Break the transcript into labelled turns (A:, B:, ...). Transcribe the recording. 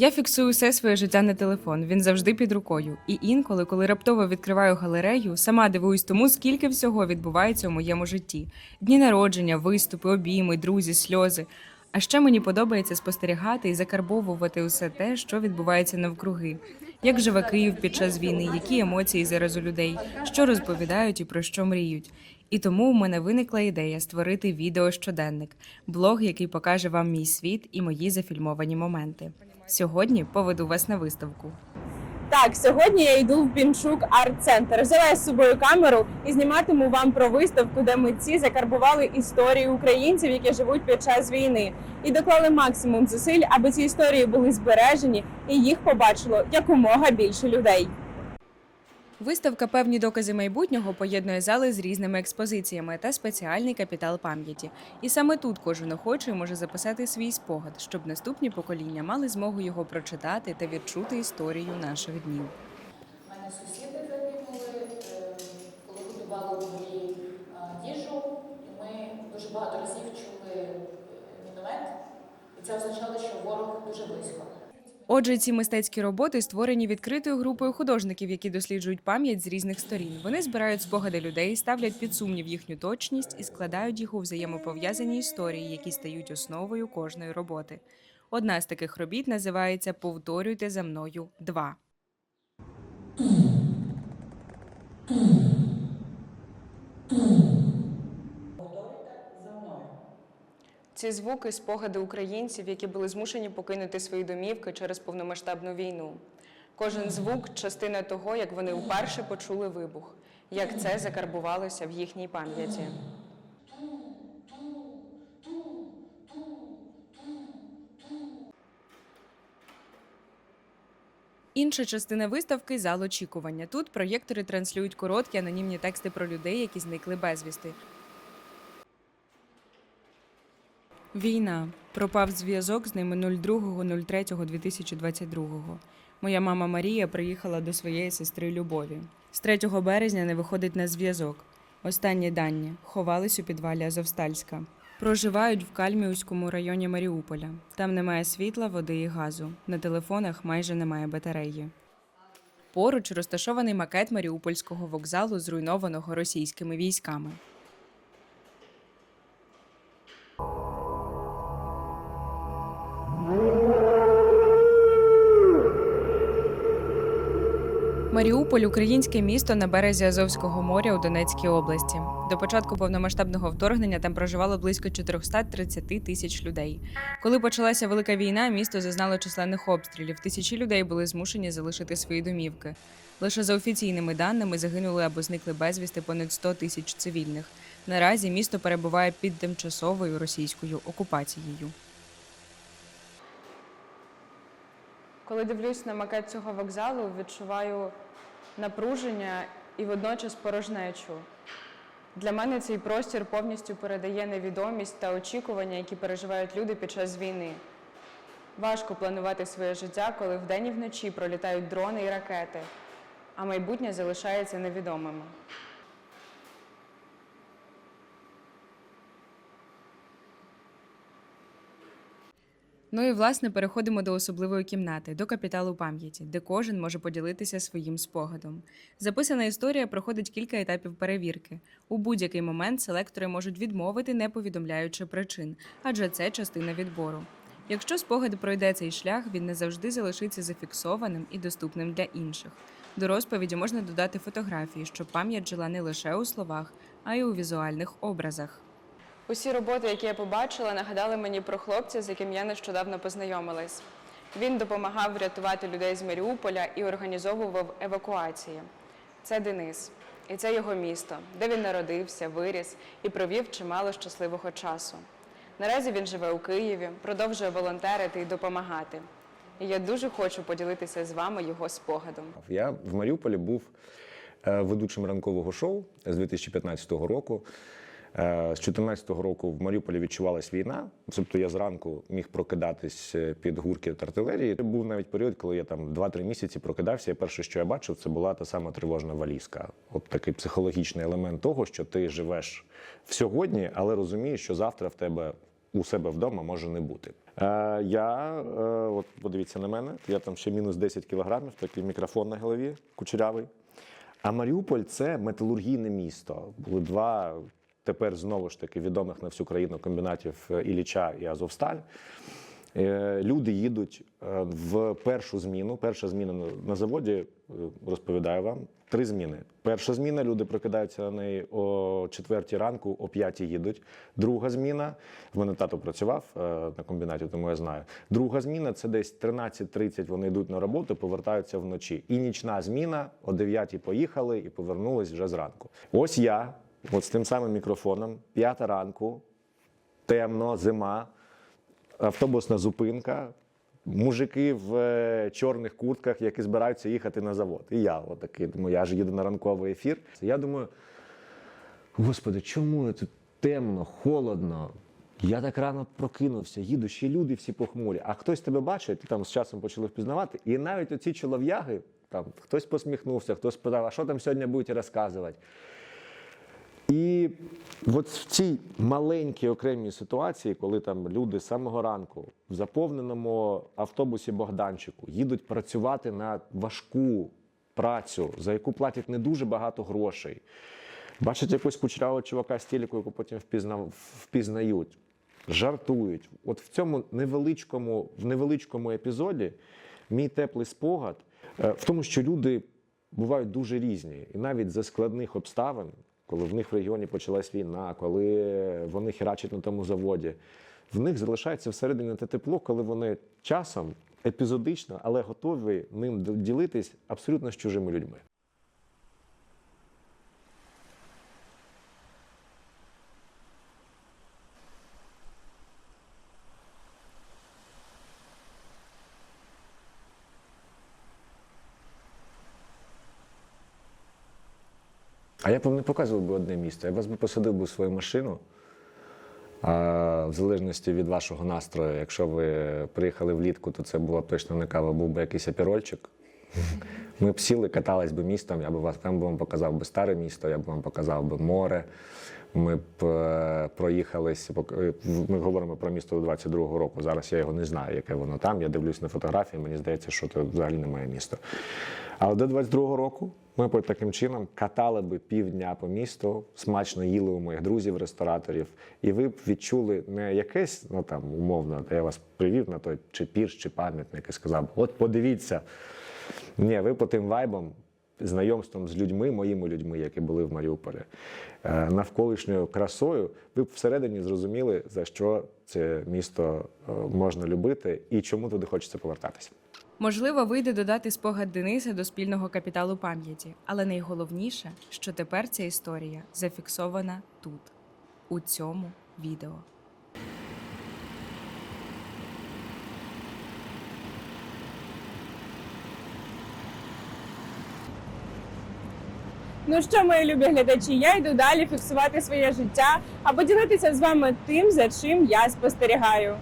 A: Я фіксую все своє життя на телефон. Він завжди під рукою. І інколи, коли раптово відкриваю галерею, сама дивуюсь тому, скільки всього відбувається у моєму житті: дні народження, виступи, обійми, друзі, сльози. А ще мені подобається спостерігати і закарбовувати усе те, що відбувається навкруги. Як живе Київ під час війни, які емоції зараз у людей, що розповідають і про що мріють. І тому у мене виникла ідея створити відео щоденник, блог, який покаже вам мій світ і мої зафільмовані моменти. Сьогодні поведу вас на виставку.
B: Так, сьогодні я йду в Пінчук арт-центр. Взяла я з собою камеру і зніматиму вам про виставку, де митці закарбували історії українців, які живуть під час війни, і доклали максимум зусиль, аби ці історії були збережені і їх побачило якомога більше людей.
A: Виставка Певні докази майбутнього поєднує зали з різними експозиціями та спеціальний капітал пам'яті. І саме тут кожен охочий може записати свій спогад, щоб наступні покоління мали змогу його прочитати та відчути історію наших днів.
C: Мене сусіди загинули, е, коли готували в дворі е, їжу, і ми дуже багато разів чули е, міномет, і це означало, що ворог дуже близько.
A: Отже, ці мистецькі роботи створені відкритою групою художників, які досліджують пам'ять з різних сторін. Вони збирають спогади людей, ставлять під сумнів їхню точність і складають їх у взаємопов'язані історії, які стають основою кожної роботи. Одна з таких робіт називається Повторюйте за мною 2». Ці звуки спогади українців, які були змушені покинути свої домівки через повномасштабну війну. Кожен звук частина того, як вони вперше почули вибух, як це закарбувалося в їхній пам'яті. Інша частина виставки зал очікування. Тут проєктори транслюють короткі анонімні тексти про людей, які зникли безвісти. Війна. Пропав зв'язок з ними 02.03.2022. Моя мама Марія приїхала до своєї сестри Любові. З 3 березня не виходить на зв'язок. Останні дані ховались у підвалі Азовстальська. Проживають в Кальміуському районі Маріуполя. Там немає світла, води і газу. На телефонах майже немає батареї. Поруч розташований макет Маріупольського вокзалу, зруйнованого російськими військами. Маріуполь українське місто на березі Азовського моря у Донецькій області. До початку повномасштабного вторгнення там проживало близько 430 тисяч людей. Коли почалася велика війна, місто зазнало численних обстрілів. Тисячі людей були змушені залишити свої домівки. Лише за офіційними даними загинули або зникли безвісти понад 100 тисяч цивільних. Наразі місто перебуває під тимчасовою російською окупацією. Коли дивлюсь на макет цього вокзалу, відчуваю напруження і водночас порожнечу. Для мене цей простір повністю передає невідомість та очікування, які переживають люди під час війни. Важко планувати своє життя, коли вдень і вночі пролітають дрони і ракети, а майбутнє залишається невідомим. Ну і власне переходимо до особливої кімнати, до капіталу пам'яті, де кожен може поділитися своїм спогадом. Записана історія проходить кілька етапів перевірки. У будь-який момент селектори можуть відмовити, не повідомляючи причин, адже це частина відбору. Якщо спогад пройде цей шлях, він не завжди залишиться зафіксованим і доступним для інших. До розповіді можна додати фотографії, щоб пам'ять жила не лише у словах, а й у візуальних образах. Усі роботи, які я побачила, нагадали мені про хлопця, з яким я нещодавно познайомилась. Він допомагав врятувати людей з Маріуполя і організовував евакуації. Це Денис, і це його місто, де він народився, виріс і провів чимало щасливого часу. Наразі він живе у Києві, продовжує волонтерити і допомагати. І я дуже хочу поділитися з вами його спогадом.
D: Я в Маріуполі був е, ведучим ранкового шоу з 2015 року. Е, З 2014 року в Маріуполі відчувалась війна. Тобто я зранку міг прокидатись е, під гуркіт артилерії. Був навіть період, коли я там 2-3 місяці прокидався. І перше, що я бачив, це була та сама тривожна валізка. От такий психологічний елемент того, що ти живеш в сьогодні, але розумієш, що завтра в тебе у себе вдома може не бути. Е, я, е, от подивіться на мене, я там ще мінус 10 кілограмів, такий мікрофон на голові, кучерявий. А Маріуполь це металургійне місто. Були два тепер знову ж таки відомих на всю країну комбінатів е, Ілліча і Азовсталь. Е, Люди їдуть е, в першу зміну. Перша зміна на- заводі, розповідаю вам, три зміни. Перша зміна, люди прокидаються на неї о четвертій ранку, о п'ятій їдуть. Друга зміна, в мене тато працював на комбінаті, тому я знаю. Друга зміна це десь 13.30 вони йдуть на роботу, повертаються вночі. І нічна зміна о 9 поїхали і повернулись вже зранку. Ось я, от з тим самим мікрофоном, п'ята ранку, темно, зима автобусна зупинка, мужики в е, чорних куртках, які збираються їхати на завод. І я отакий, думаю, я ж їду на ранковий ефір. Я думаю, господи, чому тут темно, холодно? Я так рано прокинувся, їду, ще люди всі похмурі. А хтось тебе бачить, ти там з часом почали впізнавати. І навіть оці чолов'яги, там хтось посміхнувся, хтось спитав, а що там сьогодні будете розказувати? От в цій маленькій окремій ситуації, коли там люди з самого ранку в заповненому автобусі Богданчику їдуть працювати на важку працю, за яку платять не дуже багато грошей, бачать якогось кучерявого чувака з телеку, яку потім впізнав, впізнають, жартують. От в цьому невеличкому, в невеличкому епізоді мій теплий спогад е, в тому, що люди бувають дуже різні, і навіть за складних обставин, коли в них в регіоні почалась війна, коли вони херачать на тому заводі, в них залишається всередині те тепло, коли вони часом епізодично, але готові ним ділитись абсолютно з чужими людьми. А я б вам не показував би одне місто. Я вас би посадив би в свою машину. А, в залежності від вашого настрою, якщо ви приїхали влітку, то це була б точно не кава, був би якийсь апірольчик. Ми б сіли, катались би містом, я б вас там би вам показав би старе місто, я б вам показав би море. Ми б е, проїхались. е, Ми говоримо про місто 22-го року. Зараз я його не знаю, яке воно там. Я дивлюсь на фотографії, мені здається, що це взагалі немає міста. Але до 22-го року ми б таким чином катали би півдня по місту, смачно їли у моїх друзів-рестораторів, і ви б відчули не якесь, ну там умовно, я вас привів на той чи пірс, чи пам'ятник і сказав, от подивіться. Ні, ви по тим вайбам, знайомством з людьми, моїми людьми, які були в Маріуполі, е, навколишньою красою, ви б всередині зрозуміли, за що це місто е, можна любити і чому туди хочеться повертатися.
A: Можливо, вийде додати спогад Дениса до спільного капіталу пам'яті, але найголовніше, що тепер ця історія зафіксована тут, у цьому відео.
B: Ну що, мої любі глядачі, я йду далі фіксувати своє життя або ділитися з вами тим, за чим я спостерігаю.